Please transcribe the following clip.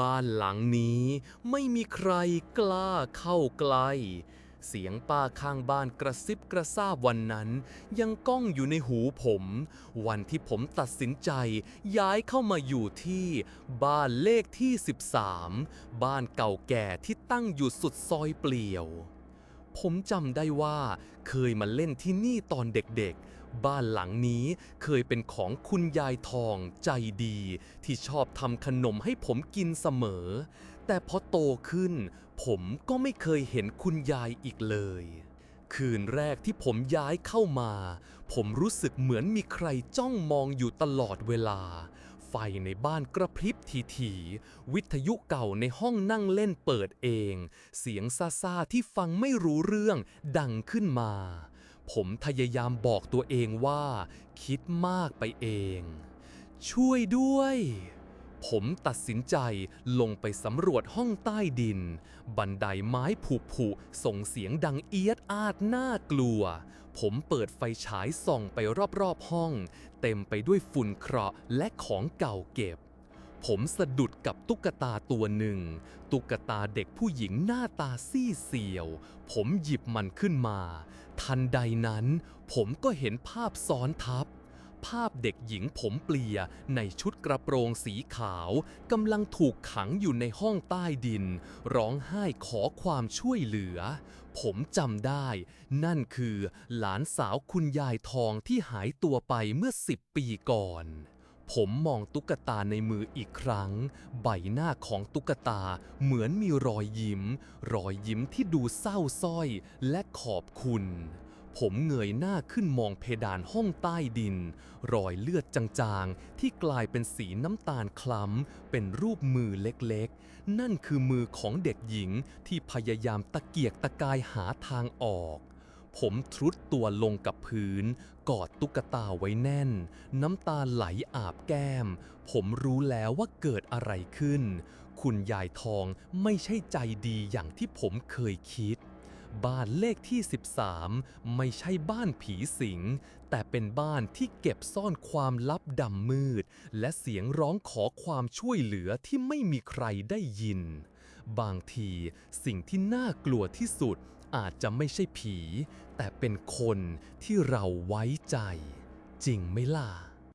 บ้านหลังนี้ไม่มีใครกล้าเข้าใกล้ เสียงป้าข้างบ้านกระซิบกระซาบวันนั้น ยังก้องอยู่ในหูผม วันที่ผมตัดสินใจย้ายเข้ามาอยู่ที่บ้านเลขที่ 13 บ้านเก่าแก่ที่ตั้งอยู่สุดซอยเปลี่ยว ผมจำได้ว่าเคยมาเล่นที่นี่ตอนเด็กๆ บ้านหลังนี้เคยเป็นของคุณยายทองใจดี ที่ชอบทำขนมให้ผมกินเสมอ แต่พอโตขึ้น ผมก็ไม่เคยเห็นคุณยายอีกเลย คืนแรกที่ผมย้ายเข้ามา ผมรู้สึกเหมือนมีใครจ้องมองอยู่ตลอดเวลา ไฟในบ้านกระพริบทีๆวิทยุเก่าในห้องนั่งเล่นเปิดเอง เสียงซาซาที่ฟังไม่รู้เรื่องดังขึ้นมา ผมพยายามบอกตัวเองว่า คิดมากไปเอง ช่วยด้วย ผมตัดสินใจลงไปสำรวจห้องใต้ดิน บันไดไม้ผุผุส่งเสียงดังเอียดอาดน่ากลัว ผมเปิดไฟฉายส่องไปรอบๆห้อง เต็มไปด้วยฝุ่นเคราะห์และของเก่าเก็บ ผมสะดุดกับตุ๊กตาตัวหนึ่ง ตุ๊กตาเด็กผู้หญิงหน้าตาซีดเซียว ผมหยิบมันขึ้นมา ทันใดนั้น ผมก็เห็นภาพซ้อนทับ ภาพเด็กหญิงผมเปลี่ยในชุดกระโปรงสีขาวกำลังถูกขังอยู่ในห้องใต้ดิน ร้องไห้ขอความช่วยเหลือ ผมจำได้ นั่นคือหลานสาวคุณยายทองที่หายตัวไปเมื่อสิบปีก่อนผมมองตุ๊กตาในมืออีกครั้ง ใบหน้าของตุ๊กตาเหมือนมีรอยยิ้ม รอยยิ้มที่ดูเศร้าส้อยและขอบคุณ ผมเงยหน้าขึ้นมองเพดานห้องใต้ดิน รอยเลือดจางๆ ที่กลายเป็นสีน้ำตาลคล้ำ เป็นรูปมือเล็กๆ นั่นคือมือของเด็กหญิงที่พยายามตะเกียกตะกายหาทางออก ผมทรุดตัวลงกับพื้น กอดตุ๊กตาไว้แน่น น้ำตาไหลอาบแก้ม ผมรู้แล้วว่าเกิดอะไรขึ้น คุณยายทองไม่ใช่ใจดีอย่างที่ผมเคยคิด บ้านเลขที่ 13 ไม่ใช่บ้านผีสิง แต่เป็นบ้านที่เก็บซ่อนความลับดำมืด และเสียงร้องขอความช่วยเหลือที่ไม่มีใครได้ยิน บางทีสิ่งที่น่ากลัวที่สุดอาจจะไม่ใช่ผี แต่เป็นคนที่เราไว้ใจ จริงไหมล่ะ